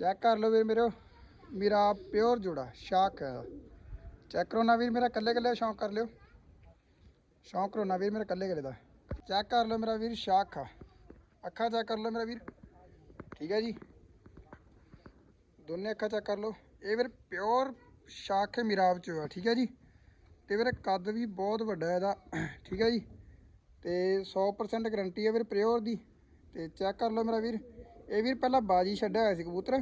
Check ਕਰ ਲਓ ਵੀਰ ਮੇਰੇ, ਮੇਰਾ ਪਿਓਰ ਜੋੜਾ, ਸ਼ਾਕ ਹੈ ਚੈੱਕ ਕਰੋ ਨਾ ਵੀਰ ਮੇਰਾ ਕੱਲੇ ਕੱਲੇ ਸ਼ੌਂਕ ਕਰ ਲਿਓ। ਸ਼ੌਂਕ ਕਰੋ ਨਾ ਵੀਰ ਮੇਰਾ ਕੱਲੇ ਕੱਲੇ ਦਾ। ਚੈੱਕ ਕਰ ਲਓ ਮੇਰਾ ਵੀਰ, ਸ਼ਾਕ ਆ। ਅੱਖਾਂ ਚੈੱਕ ਕਰ ਲਓ ਮੇਰਾ ਵੀਰ। ਠੀਕ ਹੈ ਜੀ। ਦੋਨੇ ਅੱਖਾਂ ਚੈੱਕ ਕਰ ਲਓ। ਇਹ ਵੀਰ ਪਿਓਰ ਸ਼ਾਕ ਹੈ ਮਿਰਾਬ ਚ ਆ, ਠੀਕ ਹੈ ਜੀ। ਤੇ ਵੀਰੇ ਕੱਦ ਵੀ ਬਹੁਤ ਵੱਡਾ ਇਹਦਾ। ਠੀਕ ਹੈ ਜੀ। ਤੇ 100% ਗਰੰਟੀ ਹੈ ਵੀਰ ਪਿਓਰ ਦੀ। ਤੇ ਚੈੱਕ ਕਰ ਲਓ ਮੇਰਾ ਵੀਰ। ਇਹ ਵੀਰ ਪਹਿਲਾਂ ਬਾਜੀ ਛੱਡਿਆ ਹੋਇਆ ਸੀ ਕਬੂਤਰ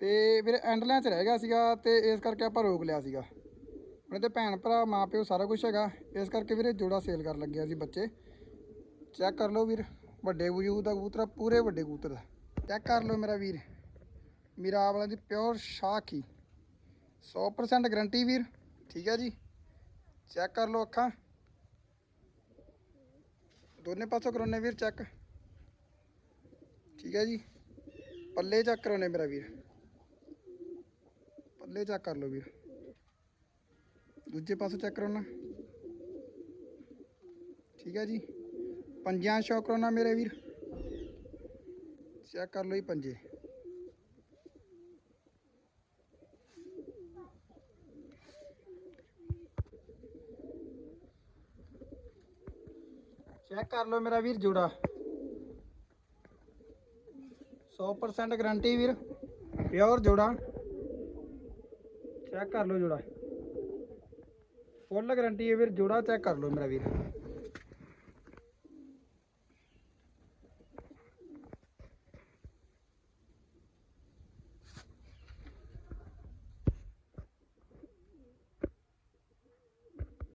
ਤੇ ਵੀਰੇ ਐਂਡਲਾਂ 'ਚ ਰਹਿ ਗਿਆ ਸੀਗਾ ਤੇ ਇਸ ਕਰਕੇ ਆਪਾਂ ਰੋਕ ਲਿਆ ਸੀਗਾ। ਉਹਨੇ ਤੇ ਭੈਣ ਭਰਾ, ਮਾਂ ਪਿਓ ਸਾਰਾ ਕੁਝ ਹੈਗਾ। ਇਸ ਕਰਕੇ ਵੀਰੇ ਜੋੜਾ ਸੇਲ ਕਰਨ ਲੱਗਿਆ ਸੀ ਬੱਚੇ। ਚੈੱਕ ਕਰ ਲਓ ਵੀਰ, ਵੱਡੇ ਵਜੂ ਦਾ ਕਬੂਤਰ ਪੂਰੇ ਵੱਡੇ ਕਬੂਤਰ ਦਾ। ਚੈੱਕ ਕਰ ਲਓ ਮੇਰਾ ਵੀਰ। ਮੇਰਾ ਵਾਲਾ ਦੀ ਪਿਓਰ ਸ਼ਾਖ ਹੀ। 100% ਗਰੰਟੀ ਵੀਰ, ਠੀਕ ਹੈ ਜੀ। ਚੈੱਕ ਕਰ ਲਓ ਅੱਖਾਂ। ਦੋਨੇ ਪਾਸੋਂ ਕਰਾਉਣੇ ਵੀਰ ਚੈੱਕ ਠੀਕ ਹੈ ਜੀ। ਪੱਲੇ ਚੈੱਕ ਕਰਾਉਣੇ ਮੇਰਾ ਵੀਰ। ਪੱਲੇ ਚੈੱਕ ਕਰ ਲਓ ਵੀਰ। ਦੂਜੇ ਪਾਸੋਂ ਚੈੱਕ ਕਰਾਉਣਾ ਠੀਕ ਹੈ ਜੀ। ਪੰਜਾਂ ਸ਼ੌਕ ਕਰਾਉਣਾ ਮੇਰੇ ਵੀਰ। ਚੈੱਕ ਕਰ ਲਓ ਜੀ ਪੰਜੇ। ਚੈੱਕ ਕਰ ਲਓ ਮੇਰਾ ਵੀਰ ਜੋੜਾ। 100% ਗਾਰੰਟੀ ਵੀਰ ਪਿਓਰ ਜੋੜਾ। ਚੈੱਕ ਕਰ ਲਓ ਜੋੜਾ। ਫੁੱਲ ਗਾਰੰਟੀ ਹੈ ਵੀਰ, ਜੋੜਾ ਚੈੱਕ ਕਰ ਲਓ ਮੇਰਾ ਵੀਰ।